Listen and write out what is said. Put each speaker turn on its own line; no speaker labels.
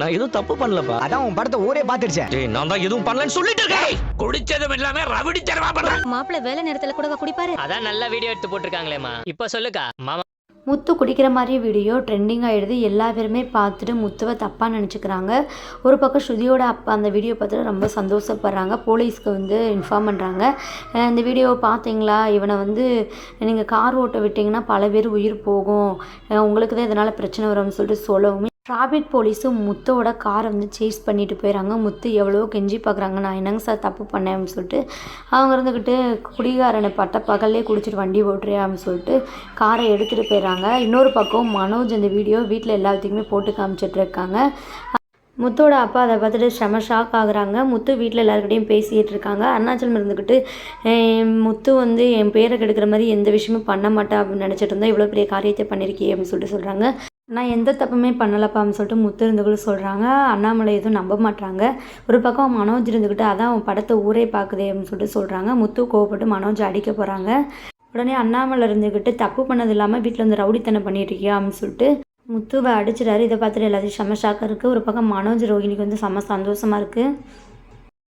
நான் எதுவும் தப்பு பண்ணலப்பா.
அதான் உன் படத்தை ஊரே பாத்துருச்சேன்
டேய் நான் தான் எதுவும் பண்ணலன்னு சொல்லிட்டு இருக்கேன்.
குடிச்சதும் இல்லாம ரவடி தரமா பண்றான்
மாப்பிள்ளை வேலை நேரத்துல கூட குடிப்பாரு?
அதான் நல்ல வீடியோ எடுத்து போட்டிருக்காங்களேம்மா. இப்போ சொல்லுக்கா மாமா.
முத்து குடிக்கிற மாதிரி வீடியோ ட்ரெண்டிங் ஆகிடுது எல்லா பேருமே பார்த்துட்டு முத்துவை தப்பாக நினச்சிக்கிறாங்க. ஒரு பக்கம் ஸ்ருதியோட அப்பா அந்த வீடியோ பார்த்துட்டு ரொம்ப சந்தோஷப்படுறாங்க. போலீஸ்க்கு வந்து இன்ஃபார்ம் பண்ணுறாங்க இந்த வீடியோவை பார்த்தீங்களா? இவனை வந்து நீங்கள் கார் ஓட்ட விட்டிங்கன்னா பல பேர் உயிர் போகும். உங்களுக்கு தான் இதனால் பிரச்சனை வரும்னு சொல்லிட்டு சொல்லவும் டிராஃபிக் போலீஸும் முத்தோட காரை வந்து சேஸ் பண்ணிட்டு போயிடறாங்க முத்து எவ்வளோ கெஞ்சி பார்க்குறாங்க நான் என்னங்க சார் தப்பு பண்ணேன் அப்படின்னு சொல்லிட்டு அவங்க இருந்துக்கிட்டு குடிகாரனை பட்ட பகல்லே குடிச்சிட்டு வண்டி ஓட்டுறியா அப்படின்னு சொல்லிட்டு காரை எடுத்துகிட்டு போயிடுறாங்க இன்னொரு பக்கம் மனோஜ் அந்த வீடியோ வீட்டில் எல்லாத்துக்குமே போட்டு காமிச்சிட்டு இருக்காங்க. முத்தோட அப்பா அதை பார்த்துட்டு செம ஷாக் ஆகுறாங்க. முத்து வீட்டில் எல்லாருக்கிட்டையும் பேசிகிட்டு இருக்காங்க. அருணாச்சலம் இருந்துக்கிட்டு முத்து வந்து என் பேரை கெடுக்கிற மாதிரி எந்த விஷயமும் பண்ண மாட்டா அப்படின்னு நினச்சிட்டு இருந்தா இவ்வளோ பெரிய காரியத்தை பண்ணியிருக்கே அப்படின்னு சொல்லிட்டு சொல்கிறாங்க நான் எந்த தப்புமே பண்ணலப்பா அப்படின்னு சொல்லிட்டு முத்து இருந்துக்கிட்டு சொல்கிறாங்க அண்ணாமலை எதுவும் நம்ப மாட்டாங்க ஒரு பக்கம் மனோஜ் இருந்துக்கிட்டு அதான் அவன் படத்தை ஊரே பார்க்குதே அப்படின்னு சொல்லிட்டு சொல்கிறாங்க முத்து கோவப்பட்டு மனோஜ் அடிக்க போகிறாங்க உடனே அண்ணாமலை இருந்துக்கிட்டு தப்பு பண்ணது இல்லாமல் வீட்டில் வந்து ரவுடித்தனம் பண்ணிட்டு இருக்கியா அப்படின்னு சொல்லிட்டு முத்துவை அடிச்சிடாரு இதை பார்த்துட்டு எல்லாத்தையும் செம ஷாக்காக இருக்குது ஒரு பக்கம் மனோஜ் ரோஹினிக்கு வந்து செம சந்தோஷமாக இருக்குது